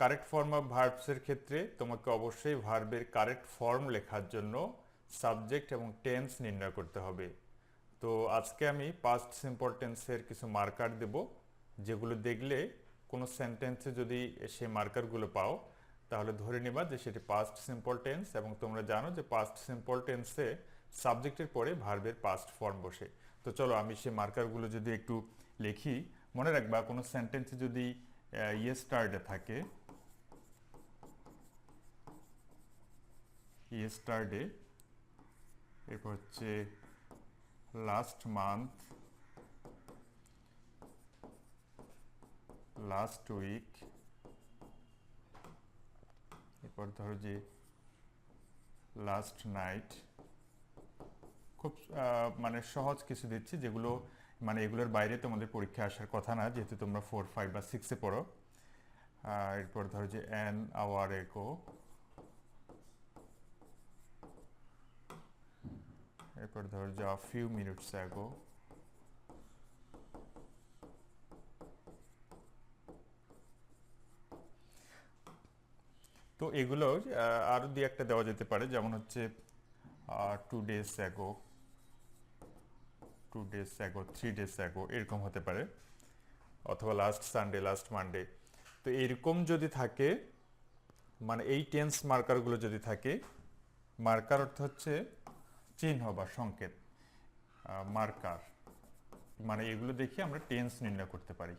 Correct form of ভার্বসের ক্ষেত্রে তোমাকে অবশ্যই ভার্বের কারেক্ট ফর্ম লেখার জন্য সাবজেক্ট এবং টেন্স নির্ণয় করতে হবে। তো আজকে আমি পাস্ট সিম্পল টেন্সের কিছু মার্কার দেব, যেগুলো দেখলে কোনো সেন্টেন্সে যদি সেই মার্কারগুলো পাও, তাহলে ধরে নেবা যে সেটি পাস্ট সিম্পল টেন্স এবং তোমরা জানো যে পাস্ট সিম্পল টেন্সে সাবজেক্টের পরে ভার্বের পাস্ট ফর্ম বসে। তো চলো আমি সেই মার্কারগুলো যদি একটু লিখি, মনে রাখবা কোনো সেন্টেন্সে যদি ইয়ে ইয়েস্টারডে থাকে ইয়েস্টারডে এরপর হচ্ছে লাস্ট মান্থ লাস্ট উইক এরপর ধরো যে লাস্ট নাইট খুব মানে সহজ কিছু দিচ্ছি যেগুলো মানে এগুলোর বাইরে তোমাদের পরীক্ষা আসার কথা না, যেহেতু তোমরা ফোর ফাইভ বা সিক্সে পড়ো। এরপর ধরো যে অ্যান আওয়ার একো এরপর ধরো যা ফিউ মিনিটস অ্যাগো তো এগুলো আহ, আরও দিয়ে একটা দেওয়া যেতে পারে যেমন হচ্ছে two days ago two days ago three days ago এরকম হতে পারে। অথবা লাস্ট সানডে লাস্ট মানডে তো এরকম যদি থাকে মানে এই টেন্স মার্কারগুলো যদি থাকে মার্কার অর্থ হচ্ছে চিহ্ন বা সংকেত মার্কার মানে এগুলো দেখে আমরা টেন্স নির্ণয় করতে পারি।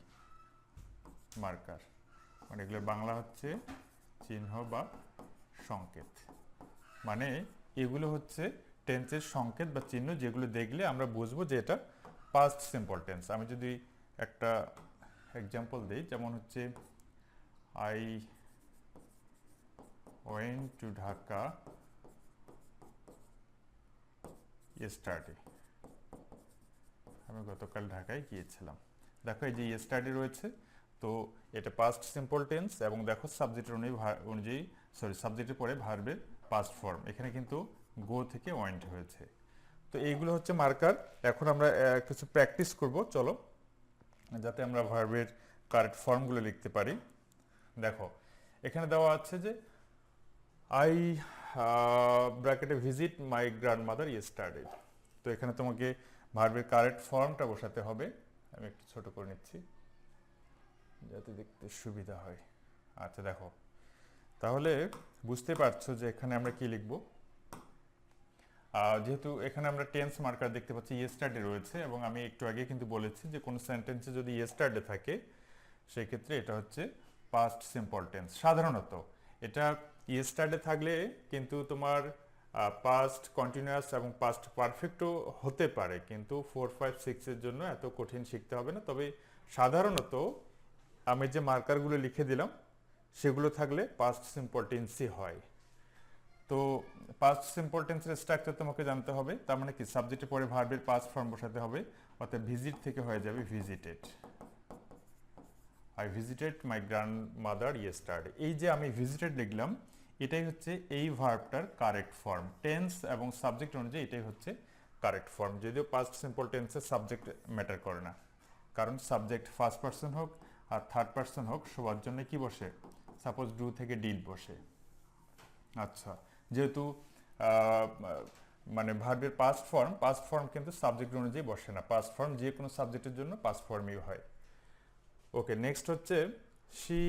মার্কার মানে এগুলো বাংলা হচ্ছে চিহ্ন বা সংকেত। মানে এগুলো হচ্ছে টেন্সের সংকেত বা চিহ্ন যেগুলো দেখলে আমরা বুঝব যে এটা পাস্ট সিম্পল টেন্স আমি যদি একটা এক্সাম্পল দিই, যেমন হচ্ছে I went to Dhaka yesterday আমি গতকাল ঢাকায় গিয়েছিলাম। দেখো, এই যে ইয়েস্টারডে রয়েছে, তো এটা পাস্ট সিম্পল টেন্স এবং দেখো সাবজেক্টের অনুযায়ী অনুযায়ী সরি সাবজেক্টের পরে ভার্বের পাস্ট ফর্ম এখানে কিন্তু গো থেকে ওয়েন্ট হয়েছে। তো এইগুলো হচ্ছে মার্কার এখন আমরা কিছু প্র্যাকটিস করব। চলো, যাতে আমরা ভার্বের কারেক্ট ফর্মগুলো লিখতে পারি। দেখো, এখানে দেওয়া আছে যে আই ব্র্যাকেটে visit my grandmother yesterday তো এখানে তোমাকে ভার্বের কারেক্ট ফর্মটা বসাতে হবে। আমি একটু ছোট করে নিচ্ছি, যাতে দেখতে সুবিধা হয়। আচ্ছা দেখো। তাহলে বুঝতে পারছ যে এখানে আমরা কি লিখব? যেহেতু এখানে আমরা টেন্স মার্কার দেখতে পাচ্ছি ইয়েস্টারডে রয়েছে, এবং আমি একটু আগে কিন্তু বলেছি যে কোনো সেন্টেন্সে যদি ইয়েস্টারডে থাকে, সেক্ষেত্রে এটা হচ্ছে পাস্ট সিম্পল টেন্স সাধারণত এটা ইয়েস্টারডে থাকলে কিন্তু তোমার পাস্ট কন্টিনিউয়াস এবং পাস্ট পারফেক্টও হতে পারে। কিন্তু ফোর ফাইভ সিক্সের জন্য এত কঠিন শিখতে হবে না। তবে সাধারণত আমি যে মার্কারগুলো লিখে দিলাম, সেগুলো থাকলে পাস্ট সিম্পল টেন্সই হয়। তো পাস্ট সিম্পল টেন্সের স্ট্রাকচার তোমাকে জানতে হবে। তার মানে কি? সাবজেক্টের পরে ভার্বের পাস্ট ফর্ম বসাতে হবে, অর্থাৎ ভিজিট থেকে হয়ে যাবে visited I visited my grandmother yesterday এই যে আমি ভিজিটেড লিখলাম এটাই হচ্ছে এই ভার্বটার কারেক্ট ফর্ম টেন্স এবং সাবজেক্ট অনুযায়ী এটাই হচ্ছে কারেক্ট ফর্ম যদিও পাস্ট সিম্পল টেন্সের সাবজেক্ট ম্যাটার করে না। কারণ সাবজেক্ট ফার্স্ট পার্সন হোক আর থার্ড পার্সন হোক, সবার জন্য কি বসে? সাপোজ ডু থেকে ডিল বসে। আচ্ছা যেহেতু মানে ভার্বের পাস্ট ফর্ম পাস্ট ফর্ম কিন্তু সাবজেক্ট অনুযায়ী বসে না। পাস্ট ফর্ম যে কোনো সাবজেক্টের জন্য পাস্ট ফর্মই হয়। ওকে নেক্সট হচ্ছে she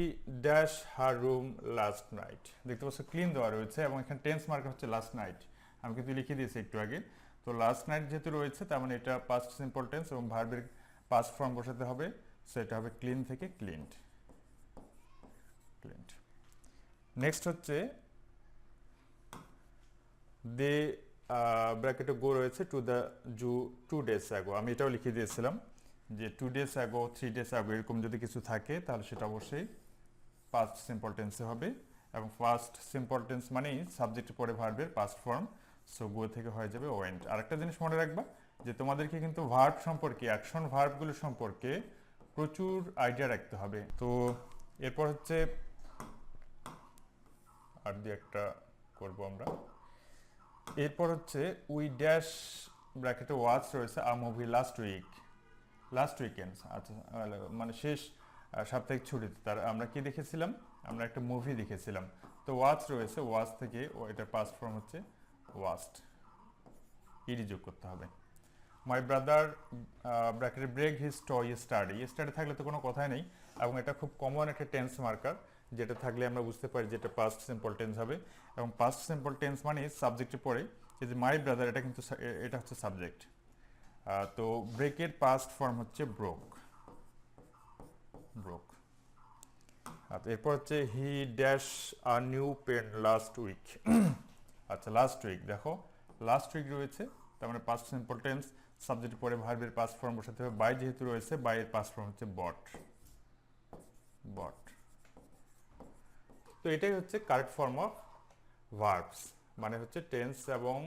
dash her room last night দেখতে পাচ্ছ ক্লিন দেওয়া রয়েছে এবং এখানে টেন্স মার্কার হচ্ছে লাস্ট নাইট আমি কিন্তু লিখে দিয়েছি একটু আগে। তো লাস্ট নাইট যেহেতু রয়েছে, তার মানে এটা পাস্ট সিম্পল টেন্স এবং ভার্বের পাস্ট ফর্ম বসাতে হবে। সেটা হবে ক্লিন থেকে ক্লিনড ক্লিনড নেক্সট হচ্ছে দে ব্র্যাকেটে গো রয়েছে to the zoo two days ago আমি এটাও লিখে দিয়েছিলাম। যে two days ago three days ago এরকম যদি কিছু থাকে তাহলে সেটা অবশ্যই পাস্ট সিম্পল টেন্সে হবে এবং ফার্স্ট সিম্পল টেন্স মানেই সাবজেক্টের পরে ভার্বের পাস্ট ফর্ম সো গো থেকে হয়ে যাবে ওয়েন্ট আরেকটা জিনিস মনে রাখবা যে তোমাদেরকে কিন্তু ভার্ব সম্পর্কে অ্যাকশন ভার্বগুলো সম্পর্কে প্রচুর আইডিয়া রাখতে হবে। তো এরপর হচ্ছে আর দু একটা করব আমরা। এরপর হচ্ছে উই ড্যাশ ব্র্যাকেটে ওয়াচ রয়েছে a movie last week last weekend আচ্ছা মানে শেষ সাপ্তাহিক ছুটিতে। তার, আমরা কি দেখেছিলাম? আমরা একটা মুভি দেখেছিলাম। তো ওয়াচ রয়েছে, ওয়াচ থেকে এটার পাস্ট ফর্ম হচ্ছে ওয়াস্ট ইডি যোগ করতে হবে। মাই ব্রাদার ব্র্যাকেটে break his toy study study থাকলে তো কোনো কথাই নেই। এবং এটা খুব কমন একটা টেন্স মার্কার যেটা থাকলে আমরা বুঝতে পারি যে এটা পাস্ট সিম্পল টেন্স হবে। এবং পাস্ট সিম্পল টেন্স মানে সাবজেক্টে পড়ে, যে মাই ব্রাদার এটা কিন্তু এটা হচ্ছে সাবজেক্ট তো ব্রেকের পাস্ট ফর্ম হচ্ছে ব্রোক ব্রোক আচ্ছা এরপর হচ্ছে he dash a new pen last week আচ্ছা লাস্ট উইক দেখো লাস্ট উইক রয়েছে, তার মানে পাস্ট সিম্পল টেন্স সাবজেক্ট পরে ভার্বের পাস্ট ফর্ম বসাতে হবে বাই যেহেতু রয়েছে বাইয়ের পাস্ট ফর্ম হচ্ছে বট বট তো এটাই হচ্ছে কারেক্ট ফর্ম অফ ভার্বস মানে হচ্ছে টেন্স এবং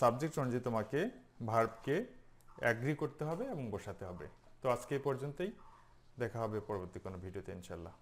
সাবজেক্ট অনুযায়ী তোমাকে ভার্বকে অ্যাগ্রি করতে হবে এবং বসাতে হবে। তো আজকে এই পর্যন্তই। দেখা হবে পরবর্তী কোনো ভিডিওতে ইনশাল্লাহ